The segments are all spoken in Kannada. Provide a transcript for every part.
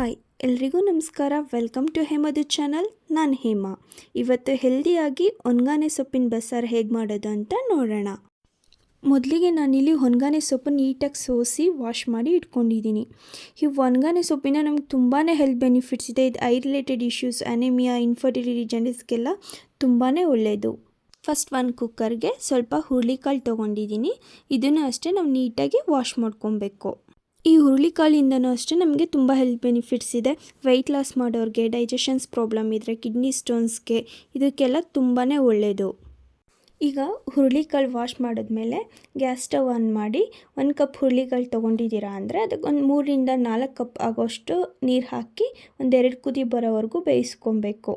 ಹಾಯ್, ಎಲ್ರಿಗೂ ನಮಸ್ಕಾರ. ವೆಲ್ಕಮ್ ಟು ಹೇಮದು ಚಾನಲ್. ನಾನು ಹೇಮಾ. ಇವತ್ತು ಹೆಲ್ದಿಯಾಗಿ ಹೊನ್ಗಾನೆ ಸೊಪ್ಪಿನ ಬಸ್ಸಾರು ಹೇಗೆ ಮಾಡೋದು ಅಂತ ನೋಡೋಣ. ಮೊದಲಿಗೆ ನಾನಿಲ್ಲಿ ಹೊನ್ಗಾನೆ ಸೊಪ್ಪನ್ನು ನೀಟಾಗಿ ಸೋಸಿ ವಾಶ್ ಮಾಡಿ ಇಟ್ಕೊಂಡಿದ್ದೀನಿ. ಈ ಒಣಗಾನೆ ಸೊಪ್ಪಿನ ನಮ್ಗೆ ತುಂಬಾ ಹೆಲ್ತ್ ಬೆನಿಫಿಟ್ಸ್ ಇದೆ. ಇದು eye related issues, anaemia, infertility ಜನರಿಸ್ಗೆಲ್ಲ ತುಂಬಾ ಒಳ್ಳೆಯದು ಫಸ್ಟ್ ಒನ್ ಕುಕ್ಕರ್ಗೆ ಸ್ವಲ್ಪ ಹುರುಳಿಕಾಳು ತೊಗೊಂಡಿದ್ದೀನಿ. ಇದನ್ನು ಅಷ್ಟೇ ನಾವು ನೀಟಾಗಿ ವಾಶ್ ಮಾಡ್ಕೊಬೇಕು. ಈ ಹುರುಳಿಕಾಳಿಂದನೂ ಅಷ್ಟೇ ನಮಗೆ ತುಂಬ ಹೆಲ್ತ್ ಬೆನಿಫಿಟ್ಸ್ ಇದೆ. ವೆಯ್ಟ್ ಲಾಸ್ ಮಾಡೋರಿಗೆ ಡೈಜೆಷನ್ಸ್ ಪ್ರಾಬ್ಲಮ್ ಇದ್ದರೆ ಕಿಡ್ನಿ ಸ್ಟೋನ್ಸ್ಗೆ ಇದಕ್ಕೆಲ್ಲ ತುಂಬಾ ಒಳ್ಳೆಯದು ಈಗ ಹುರುಳಿಕಾಳು ವಾಶ್ ಮಾಡಿದ್ಮೇಲೆ ಗ್ಯಾಸ್ ಸ್ಟವ್ ಆನ್ ಮಾಡಿ ಒಂದು ಕಪ್ ಹುರುಳಿಕಾಳು ತೊಗೊಂಡಿದ್ದೀರಾ ಅಂದರೆ ಅದಕ್ಕೆ ಒಂದು ಮೂರರಿಂದ ನಾಲ್ಕು ಕಪ್ ಆಗೋಷ್ಟು ನೀರು ಹಾಕಿ ಒಂದೆರಡು ಕುದಿ ಬರೋವರೆಗೂ ಬೇಯಿಸ್ಕೊಬೇಕು.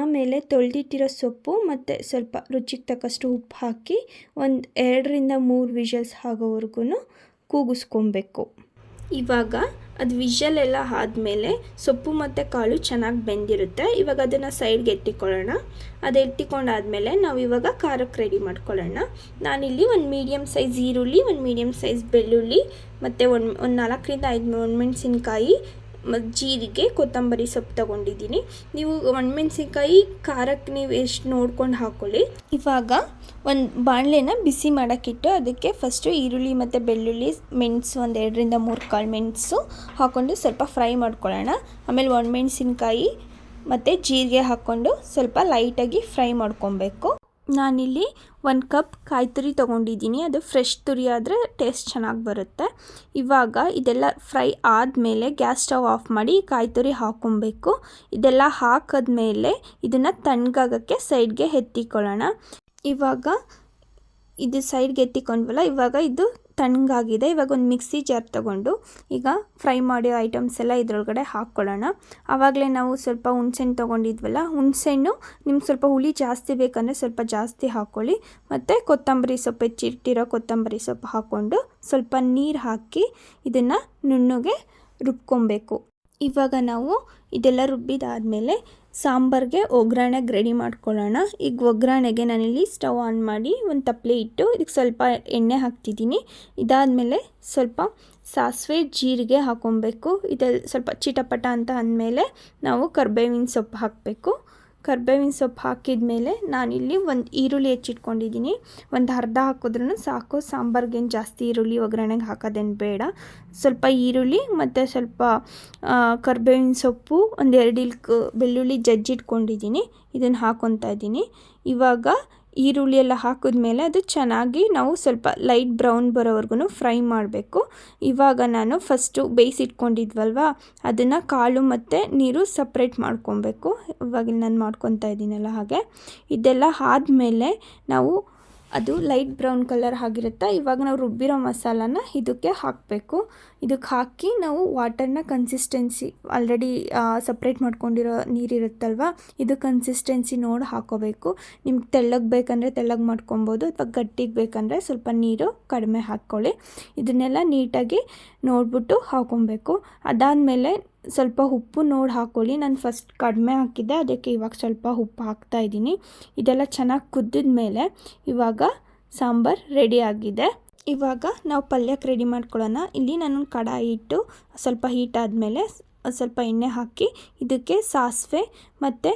ಆಮೇಲೆ ತೊಳೆದಿಟ್ಟಿರೋ ಸೊಪ್ಪು ಮತ್ತು ಸ್ವಲ್ಪ ರುಚಿಗೆ ತಕ್ಕಷ್ಟು ಉಪ್ಪು ಹಾಕಿ ಒಂದು ಎರಡರಿಂದ ಮೂರು ವಿಷಲ್ಸ್ ಆಗೋವರೆಗೂ ಕೂಗಿಸ್ಕೊಬೇಕು. ಇವಾಗ ಅದು ವಿಷಲ್ ಎಲ್ಲ ಆದಮೇಲೆ ಸೊಪ್ಪು ಮತ್ತು ಕಾಳು ಚೆನ್ನಾಗಿ ಬೆಂದಿರುತ್ತೆ. ಇವಾಗ ಅದನ್ನು ಸೈಡ್ಗೆ ಎತ್ತಿಕೊಳ್ಳೋಣ. ಅದು ಎತ್ತಿಕೊಂಡಾದಮೇಲೆ ನಾವು ಇವಾಗ ಖಾರಕ್ಕೆ ರೆಡಿ ಮಾಡ್ಕೊಳ್ಳೋಣ. ನಾನಿಲ್ಲಿ ಒಂದು ಮೀಡಿಯಮ್ ಸೈಜ್ ಈರುಳ್ಳಿ, ಒಂದು ಮೀಡಿಯಮ್ ಸೈಜ್ ಬೆಳ್ಳುಳ್ಳಿ, ಮತ್ತು ಒಂದು ಒಂದು ನಾಲ್ಕರಿಂದ ಐದು ಒಣಮೆಣಸಿನ್ಕಾಯಿ ಜೀರಿಗೆ, ಕೊತ್ತಂಬರಿ ಸೊಪ್ಪು ತಗೊಂಡಿದ್ದೀನಿ. ನೀವು ಒಣಮೆಣ್ಸಿನ್ಕಾಯಿ, ಖಾರಕ್ಕೆ ನೀವು ಎಷ್ಟು ನೋಡ್ಕೊಂಡು ಹಾಕ್ಕೊಳ್ಳಿ ಇವಾಗ ಒಂದು ಬಾಣಲೆನ ಬಿಸಿ ಮಾಡೋಕ್ಕಿಟ್ಟು ಅದಕ್ಕೆ ಫಸ್ಟು ಈರುಳ್ಳಿ ಮತ್ತು ಬೆಳ್ಳುಳ್ಳಿ, ಮೆಣಸು ಒಂದು ಎರಡರಿಂದ ಮೂರು ಕಾಳು ಮೆಣಸು ಹಾಕ್ಕೊಂಡು ಸ್ವಲ್ಪ ಫ್ರೈ ಮಾಡ್ಕೊಳ್ಳೋಣ. ಆಮೇಲೆ ಒಣಮೆಣ್ಸಿನ್ಕಾಯಿ ಮತ್ತು ಜೀರಿಗೆ ಹಾಕ್ಕೊಂಡು ಸ್ವಲ್ಪ ಲೈಟಾಗಿ ಫ್ರೈ ಮಾಡ್ಕೊಬೇಕು. ನಾನಿಲ್ಲಿ ಒಂದು ಕಪ್ ಕಾಯಿ ತುರಿ ತೊಗೊಂಡಿದ್ದೀನಿ. ಅದು ಫ್ರೆಶ್ ತುರಿ ಆದರೆ ಟೇಸ್ಟ್ ಚೆನ್ನಾಗಿ ಬರುತ್ತೆ. ಇವಾಗ ಇದೆಲ್ಲ ಫ್ರೈ ಆದಮೇಲೆ ಗ್ಯಾಸ್ ಸ್ಟವ್ ಆಫ್ ಮಾಡಿ ಕಾಯಿ ತುರಿ ಹಾಕ್ಕೊಬೇಕು. ಇದೆಲ್ಲ ಹಾಕಿದ್ಮೇಲೆ ಇದನ್ನು ತಣ್ಣಗಾಗೋಕ್ಕೆ ಸೈಡ್ಗೆ ಎತ್ತಿಕೊಳ್ಳೋಣ. ಇವಾಗ ಇದು ಸೈಡ್ಗೆ ಎತ್ತಿಕೊಂಡ್ವಲ್ಲ, ಇವಾಗ ಇದು ತಣ್ಣಗಾಗಿದೆ. ಇವಾಗ ಒಂದು ಮಿಕ್ಸಿ ಜಾರ್ ತೊಗೊಂಡು ಈಗ ಫ್ರೈ ಮಾಡಿರೋ ಐಟಮ್ಸ್ ಎಲ್ಲ ಇದರೊಳಗಡೆ ಹಾಕ್ಕೊಳ್ಳೋಣ. ಆವಾಗಲೇ ನಾವು ಸ್ವಲ್ಪ ಹುಣ್ಸೆಹಣ್ಣು ತೊಗೊಂಡಿದ್ವಲ್ಲ, ಹುಣ್ಸೆಹಣ್ಣು ನಿಮ್ಗೆ ಸ್ವಲ್ಪ ಹುಳಿ ಜಾಸ್ತಿ ಬೇಕಂದರೆ ಸ್ವಲ್ಪ ಜಾಸ್ತಿ ಹಾಕ್ಕೊಳ್ಳಿ ಮತ್ತು ಕೊತ್ತಂಬರಿ ಸೊಪ್ಪು, ಹೆಚ್ಚಿಟ್ಟಿರೋ ಕೊತ್ತಂಬರಿ ಸೊಪ್ಪು ಹಾಕ್ಕೊಂಡು ಸ್ವಲ್ಪ ನೀರು ಹಾಕಿ ಇದನ್ನು ನುಣ್ಣಗೆ ರುಬ್ಕೊಬೇಕು. ಇವಾಗ ನಾವು ಇದೆಲ್ಲ ರುಬ್ಬಿದಾದಮೇಲೆ ಸಾಂಬಾರಿಗೆ ಒಗ್ಗರಣೆಗೆ ರೆಡಿ ಮಾಡ್ಕೊಳ್ಳೋಣ. ಈಗ ಒಗ್ಗರಣೆಗೆ ನಾನಿಲ್ಲಿ ಸ್ಟವ್ ಆನ್ ಮಾಡಿ ಒಂದು ತಪ್ಪಲೆ ಇಟ್ಟು ಇದಕ್ಕೆ ಸ್ವಲ್ಪ ಎಣ್ಣೆ ಹಾಕ್ತಿದ್ದೀನಿ. ಇದಾದಮೇಲೆ ಸ್ವಲ್ಪ ಸಾಸಿವೆ ಜೀರಿಗೆ ಹಾಕೊಬೇಕು ಇದೆಲ್ಲ ಸ್ವಲ್ಪ ಚಿಟಪಟ ಅಂತ ಅಂದಮೇಲೆ ನಾವು ಕರ್ಬೇವಿನ ಸೊಪ್ಪು ಹಾಕಬೇಕು. ಕರ್ಬೇವಿನ ಸೊಪ್ಪು ಹಾಕಿದ ಮೇಲೆ ನಾನಿಲ್ಲಿ ಒಂದು ಈರುಳ್ಳಿ ಹೆಚ್ಚಿಟ್ಕೊಂಡಿದ್ದೀನಿ. ಒಂದು ಅರ್ಧ ಹಾಕಿದ್ರೂ ಸಾಕು. ಸಾಂಬಾರ್ಗೇನು ಜಾಸ್ತಿ ಈರುಳ್ಳಿ ಒಗ್ಗರಣೆಗೆ ಹಾಕೋದೇನು ಬೇಡ. ಸ್ವಲ್ಪ ಈರುಳ್ಳಿ ಮತ್ತು ಸ್ವಲ್ಪ ಕರ್ಬೇವಿನ ಸೊಪ್ಪು ಒಂದು ಎರಡು ಇಲ್ಕ್ ಬೆಳ್ಳುಳ್ಳಿ ಜಜ್ಜಿಟ್ಕೊಂಡಿದ್ದೀನಿ. ಇದನ್ನು ಹಾಕೊತಾ ಇದ್ದೀನಿ. ಇವಾಗ ಈರುಳ್ಳಿ ಎಲ್ಲ ಹಾಕಿದ್ಮೇಲೆ ಅದು ಚೆನ್ನಾಗಿ ನಾವು ಸ್ವಲ್ಪ ಲೈಟ್ ಬ್ರೌನ್ ಬರೋವರೆಗೂ ಫ್ರೈ ಮಾಡಬೇಕು. ಇವಾಗ ನಾನು ಫಸ್ಟು ಬೇಯಿಸಿಟ್ಕೊಂಡಿದ್ವಲ್ವ ಅದನ್ನು ಕಾಳು ಮತ್ತು ನೀರು ಸಪ್ರೇಟ್ ಮಾಡ್ಕೊಬೇಕು. ಇವಾಗ ನಾನು ಮಾಡ್ಕೊತಾ ಇದ್ದೀನಲ್ಲ ಹಾಗೆ. ಇದೆಲ್ಲ ಆದಮೇಲೆ ನಾವು ಅದು ಲೈಟ್ ಬ್ರೌನ್ ಕಲರ್ ಆಗಿರುತ್ತೆ, ಇವಾಗ ನಾವು ರುಬ್ಬಿರೋ ಮಸಾಲಾನ ಇದಕ್ಕೆ ಹಾಕಬೇಕು. ಇದಕ್ಕೆ ಹಾಕಿ ನಾವು ವಾಟರ್ನ ಕನ್ಸಿಸ್ಟೆನ್ಸಿ ಆಲ್ರೆಡಿ ಸಪ್ರೇಟ್ ಮಾಡ್ಕೊಂಡಿರೋ ನೀರಿರುತ್ತಲ್ವ ಇದು ಕನ್ಸಿಸ್ಟೆನ್ಸಿ ನೋಡಿ ಹಾಕೋಬೇಕು. ನಿಮ್ಗೆ ತೆಳ್ಳಗೆ ಬೇಕಂದರೆ ತೆಳ್ಳಗೆ ಮಾಡ್ಕೊಬೋದು, ಅಥವಾ ಗಟ್ಟಿಗೆ ಬೇಕಂದರೆ ಸ್ವಲ್ಪ ನೀರು ಕಡಿಮೆ ಹಾಕ್ಕೊಳ್ಳಿ. ಇದನ್ನೆಲ್ಲ ನೀಟಾಗಿ ನೋಡಿಬಿಟ್ಟು ಹಾಕೊಬೇಕು. ಅದಾದಮೇಲೆ ಸ್ವಲ್ಪ ಉಪ್ಪು ನೋಡಿ ಹಾಕ್ಕೊಳ್ಳಿ ನಾನು ಫಸ್ಟ್ ಕಡಿಮೆ ಹಾಕಿದ್ದೆ, ಅದಕ್ಕೆ ಇವಾಗ ಸ್ವಲ್ಪ ಉಪ್ಪು ಹಾಕ್ತಾ ಇದ್ದೀನಿ. ಇದೆಲ್ಲ ಚೆನ್ನಾಗಿ ಕುದ್ದಿದ ಮೇಲೆ ಇವಾಗ ಸಾಂಬಾರು ರೆಡಿ ಆಗಿದೆ. ಇವಾಗ ನಾವು ಪಲ್ಯಕ್ಕೆ ರೆಡಿ ಮಾಡ್ಕೊಳ್ಳೋಣ. ಇಲ್ಲಿ ನಾನು ಕಡಾಯಿ ಇಟ್ಟು ಸ್ವಲ್ಪ ಹೀಟ್ ಆದಮೇಲೆ ಸ್ವಲ್ಪ ಎಣ್ಣೆ ಹಾಕಿ ಇದಕ್ಕೆ ಸಾಸಿವೆ ಮತ್ತು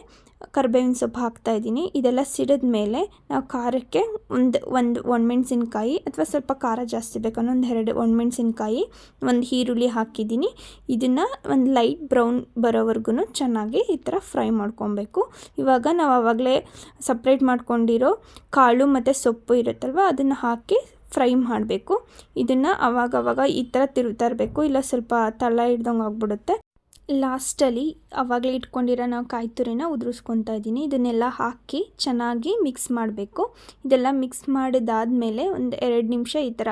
ಕರ್ಬೇವಿನ ಸೊಪ್ಪು ಹಾಕ್ತಾ ಇದ್ದೀನಿ. ಇದೆಲ್ಲ ಸಿಡಿದ ಮೇಲೆ ನಾವು ಖಾರಕ್ಕೆ ಒಂದು ಒಂದು ಒಣಮೆಣಸಿನ್ಕಾಯಿ ಅಥವಾ ಸ್ವಲ್ಪ ಖಾರ ಜಾಸ್ತಿ ಬೇಕನ್ನೋ ಒಂದು ಎರಡು ಒಣಮೆಣಸಿನ್ಕಾಯಿ, ಒಂದು ಈರುಳ್ಳಿ ಹಾಕಿದ್ದೀನಿ. ಇದನ್ನು ಒಂದು ಲೈಟ್ ಬ್ರೌನ್ ಬರೋವರೆಗೂ ಚೆನ್ನಾಗಿ ಈ ಥರ ಫ್ರೈ ಮಾಡ್ಕೊಬೇಕು. ಇವಾಗ ನಾವು ಆವಾಗಲೇ ಸಪ್ರೇಟ್ ಮಾಡ್ಕೊಂಡಿರೋ ಕಾಳು ಮತ್ತು ಸೊಪ್ಪು ಇರುತ್ತಲ್ವ, ಅದನ್ನು ಹಾಕಿ ಫ್ರೈ ಮಾಡಬೇಕು. ಇದನ್ನು ಅವಾಗವಾಗ ಈ ಥರ ತಿರುಗ್ತಾ ಇರಬೇಕು. ಇಲ್ಲ ಸ್ವಲ್ಪ ತಳ ಹಿಡ್ದಂಗೆ ಆಗ್ಬಿಡುತ್ತೆ. ಲಾಸ್ಟಲ್ಲಿ ಆವಾಗಲೇ ಇಟ್ಕೊಂಡಿರೋ ನಾವು ಕಾಯಿ ತುರಿನ ಉದುರಿಸ್ಕೊತಾ ಇದ್ದೀನಿ. ಇದನ್ನೆಲ್ಲ ಹಾಕಿ ಚೆನ್ನಾಗಿ ಮಿಕ್ಸ್ ಮಾಡಬೇಕು. ಇದೆಲ್ಲ ಮಿಕ್ಸ್ ಮಾಡಿದಾದಮೇಲೆ ಒಂದು ಎರಡು ನಿಮಿಷ ಈ ಥರ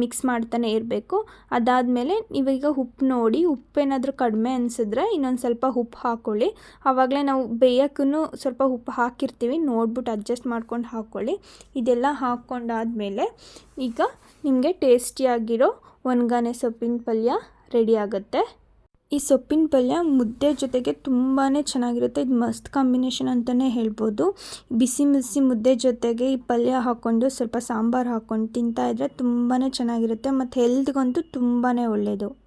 ಮಿಕ್ಸ್ ಮಾಡ್ತಾನೆ ಇರಬೇಕು. ಅದಾದಮೇಲೆ ನೀವೀಗ ಉಪ್ಪು ನೋಡಿ, ಉಪ್ಪೇನಾದರೂ ಕಡಿಮೆ ಅನಿಸಿದ್ರೆ ಇನ್ನೊಂದು ಸ್ವಲ್ಪ ಉಪ್ಪು ಹಾಕ್ಕೊಳ್ಳಿ ಆವಾಗಲೇ ನಾವು ಬೇಯೋಕ್ಕೂ ಸ್ವಲ್ಪ ಉಪ್ಪು ಹಾಕಿರ್ತೀವಿ, ನೋಡ್ಬಿಟ್ಟು ಅಡ್ಜಸ್ಟ್ ಮಾಡ್ಕೊಂಡು ಹಾಕ್ಕೊಳ್ಳಿ ಇದೆಲ್ಲ ಹಾಕ್ಕೊಂಡಾದಮೇಲೆ ಈಗ ನಿಮಗೆ ಟೇಸ್ಟಿಯಾಗಿರೋ ಒಣಗಾನೆ ಸೊಪ್ಪಿನ ಪಲ್ಯ ರೆಡಿ ಆಗುತ್ತೆ. ಈ ಸೊಪ್ಪಿನ ಪಲ್ಯ ಮುದ್ದೆ ಜೊತೆಗೆ ತುಂಬಾ ಚೆನ್ನಾಗಿರುತ್ತೆ. ಇದು ಮಸ್ತ್ ಕಾಂಬಿನೇಷನ್ ಅಂತಲೇ ಹೇಳ್ಬೋದು. ಬಿಸಿ ಬಿಸಿ ಮುದ್ದೆ ಜೊತೆಗೆ ಈ ಪಲ್ಯ ಹಾಕ್ಕೊಂಡು ಸ್ವಲ್ಪ ಸಾಂಬಾರು ಹಾಕ್ಕೊಂಡು ತಿಂತಾಯಿದ್ರೆ ತುಂಬಾ ಚೆನ್ನಾಗಿರುತ್ತೆ. ಮತ್ತು ಹೆಲ್ತ್ಗಂತೂ ತುಂಬಾ ಒಳ್ಳೆಯದು